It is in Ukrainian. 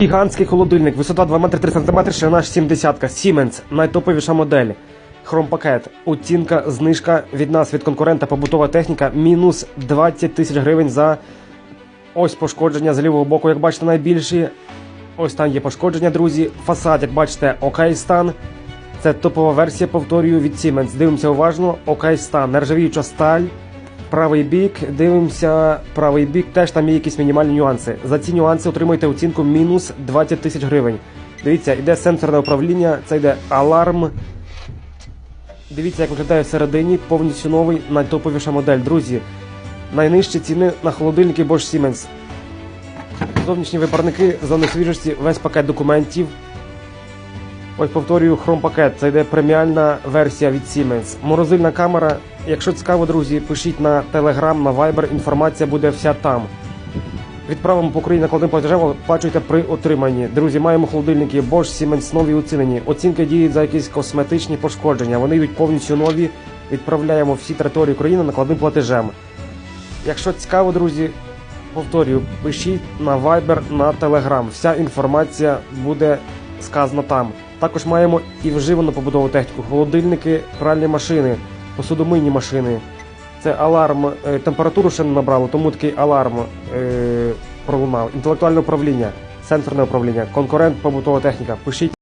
Гігантський холодильник, висота 2 метри 3 см, ширина 70 Siemens, найтоповіша модель. Хромпакет, оцінка, знижка від нас, від конкурента, побутова техніка, мінус 20 тисяч гривень за ось пошкодження з лівого боку, як бачите, найбільші. Ось там є пошкодження, друзі. Фасад, як бачите, окей стан. Це топова версія, повторюю, від Siemens. Дивимося уважно, окей стан, нержавіюча сталь. Правий бік, дивимося, правий бік, теж там є якісь мінімальні нюанси. За ці нюанси отримуєте оцінку мінус 20 тисяч гривень. Дивіться, йде сенсорне управління, це йде аларм. Дивіться, як виглядає всередині, повністю новий, найтоповіша модель. Друзі, найнижчі ціни на холодильники Bosch Siemens. Зовнішні випарники, зони свіжості, весь пакет документів. Ось повторюю, хром-пакет. Це йде преміальна версія від Siemens. Морозильна камера. Якщо цікаво, друзі, пишіть на Telegram, на Viber, інформація буде вся там. Відправимо по Україні накладним платежем, оплачуйте при отриманні. Друзі, маємо холодильники Bosch, Siemens нові оцінені. Оцінки діють за якісь косметичні пошкодження. Вони йдуть повністю нові. Відправляємо всі території України накладним платежем. Якщо цікаво, друзі, повторюю, пишіть на Viber, на Telegram. Вся інформація буде сказана там. Також маємо і вживану побудову техніку, холодильники, пральні машини, посудомийні машини. Це аларм, е, температуру ще не набрало, тому такий аларм е, пролунав. Інтелектуальне управління, сенсорне управління, конкурент побутова техніка. Пишіть.